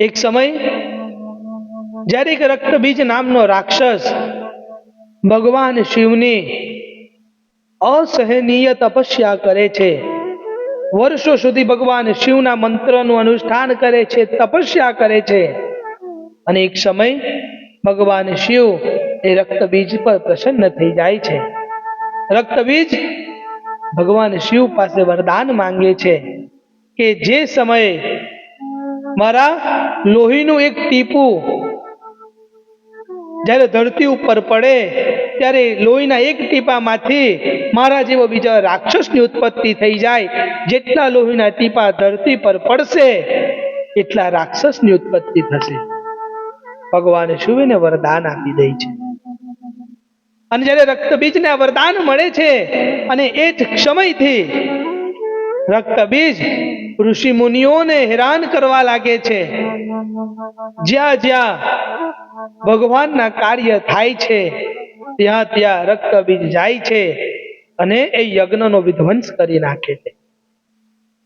એક સમય જ્યારે એક રક્તબીજ નામનો રાક્ષસ ભગવાન શિવની અસહનીય તપસ્યા કરે છે. વર્ષો સુધી ભગવાન શિવના મંત્રનું અનુષ્ઠાન કરે છે, તપસ્યા કરે છે. અને એક સમય ભગવાન શિવ એ રક્તબીજ પર પ્રસન્ન થઈ જાય છે. રક્તબીજ ભગવાન શિવ પાસે વરદાન માંગે છે કે જે સમયે મારા લોહીનું એક ટીપું. જ્યારે ધરતી ઉપર પડે, ત્યારે લોહીના એક ટીપામાંથી મારા જેવો બીજા રાક્ષસની ઉત્પત્તિ થઈ જાય. જેટલા લોહીના ટીપા ધરતી પર પડશે, એટલા રાક્ષસની ઉત્પત્તિ થશે. ભગવાને શિવને વરદાન આપી દે છે. અને જ્યારે રક્તબીજને વરદાન મળે છે, અને એ જ સમયથી રક્તબીજ ઋષિ મુનિઓને હેરાન કરવા લાગે છે. જ્યાં જ્યાં ભગવાનના કાર્ય થાય છે, ત્યાં ત્યાં રક્તબીજ જાય છે અને એ યજ્ઞનો વિધ્વંસ કરી નાખે છે.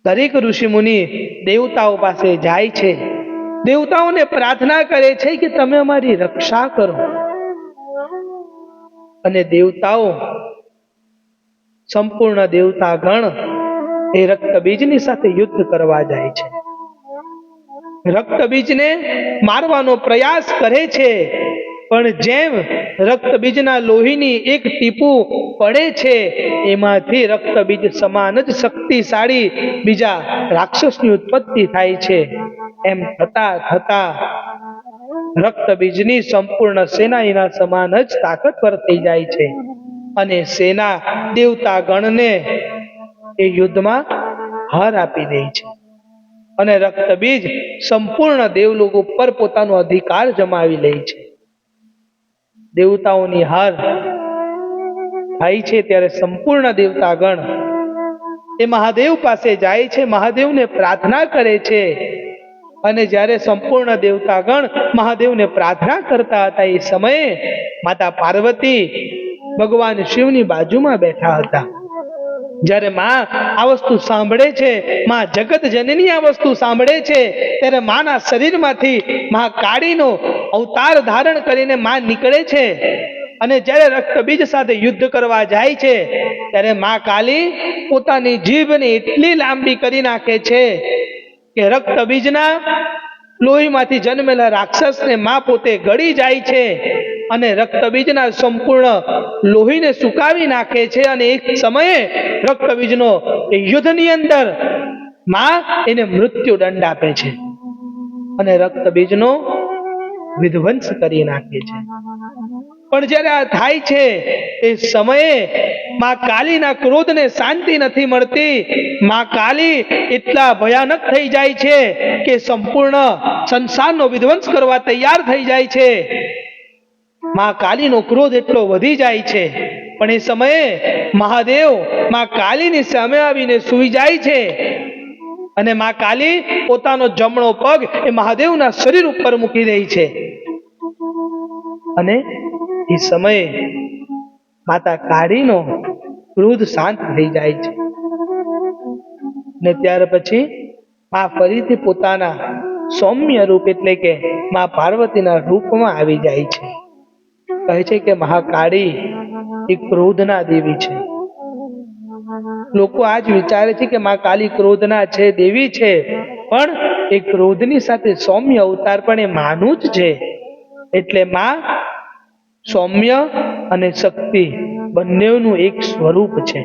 દરેક ઋષિ મુનિ દેવતાઓ પાસે જાય છે. દેવતાઓને પ્રાર્થના કરે છે કે તમે અમારી રક્ષા કરો. અને દેવતાઓ સંપૂર્ણ દેવતા ગણ એ રક્તબીજની સાથે યુદ્ધ કરવા જાય છે. રક્તબીજને મારવાનો પ્રયાસ કરે છે, પણ જેમ રક્તબીજના લોહીની એક ટીપું પડે છે, એમાંથી રક્તબીજ સમાન જ શક્તિશાળી બીજા રાક્ષસની ઉત્પત્તિ થાય છે. એમ થતા થતા રક્તબીજની સંપૂર્ણ સેના એના સમાન જ તાકતવર થઈ જાય છે. અને સેના દેવતા ગણને એ યુદ્ધમાં હાર આપી દે છે. અને રક્તબીજ સંપૂર્ણ દેવલોક ઉપર પોતાનો અધિકાર જમાવી લે છે. દેવતાઓની હાર થાય છે ત્યારે સંપૂર્ણ દેવતાગણ એ મહાદેવ પાસે જાય છે, મહાદેવને પ્રાર્થના કરે છે. અને જ્યારે સંપૂર્ણ દેવતાગણ મહાદેવને પ્રાર્થના કરતા હતા એ સમયે માતા પાર્વતી ભગવાન શિવની બાજુમાં બેઠા હતા. જ્યારે માં આ વસ્તુ સાંભળે છે, માં જગત જનની આ વસ્તુ સાંભળે છે, ત્યારે માના શરીરમાંથી મા કાળીનો અવતાર ધારણ કરીને માં નીકળે છે. અને જ્યારે રક્તબીજ સાથે યુદ્ધ કરવા જાય છે, ત્યારે માં કાલી પોતાની જીભને એટલી લાંબી કરી નાખે છે કે રક્તબીજના લોહીમાંથી જન્મેલા રાક્ષસને માં પોતે ગળી જાય છે. અને રક્તબીજના સંપૂર્ણ લોહીને સુકાવી નાખે છે અને એક સમયે રક્તબીજનો યુદ્ધની અંદરમાં એને મૃત્યુદંડ આપે છે અને રક્તબીજનો વિધ્વંસ કરી નાખે છે. પણ જ્યારે આ થાય છે, એ સમયે માં કાલીના ક્રોધને શાંતિ નથી મળતી. માં કાલી એટલા ભયાનક થઈ જાય છે કે સંપૂર્ણ સંસારનો વિધ્વંસ કરવા તૈયાર થઈ જાય છે. માં કાલીનો ક્રોધ એટલો વધી જાય છે. પણ એ સમયે મહાદેવમાં કાલીની સામે આવીને સૂઈ જાય છે. અને માં કાલી પોતાનો જમણો પગ એ મહાદેવના શરીર ઉપર મૂકી દે છે. અને એ સમયે માતા કાળીનો ક્રોધ શાંત થઈ જાય છે. ને ત્યાર પછી માં ફરીથી પોતાના સૌમ્ય રૂપ એટલે કે માં પાર્વતીના રૂપમાં આવી જાય છે. કહે છે કે મહાકાળી એ ક્રોધના દેવી છે. લોકો આજ વિચારે છે કે માં કાલી ક્રોધના છે, દેવી છે, પણ એ ક્રોધની સાથે સૌમ્ય અવતાર પણ એ માનું જ છે. એટલે માં સૌમ્ય અને શક્તિ બંનેનું એક સ્વરૂપ છે.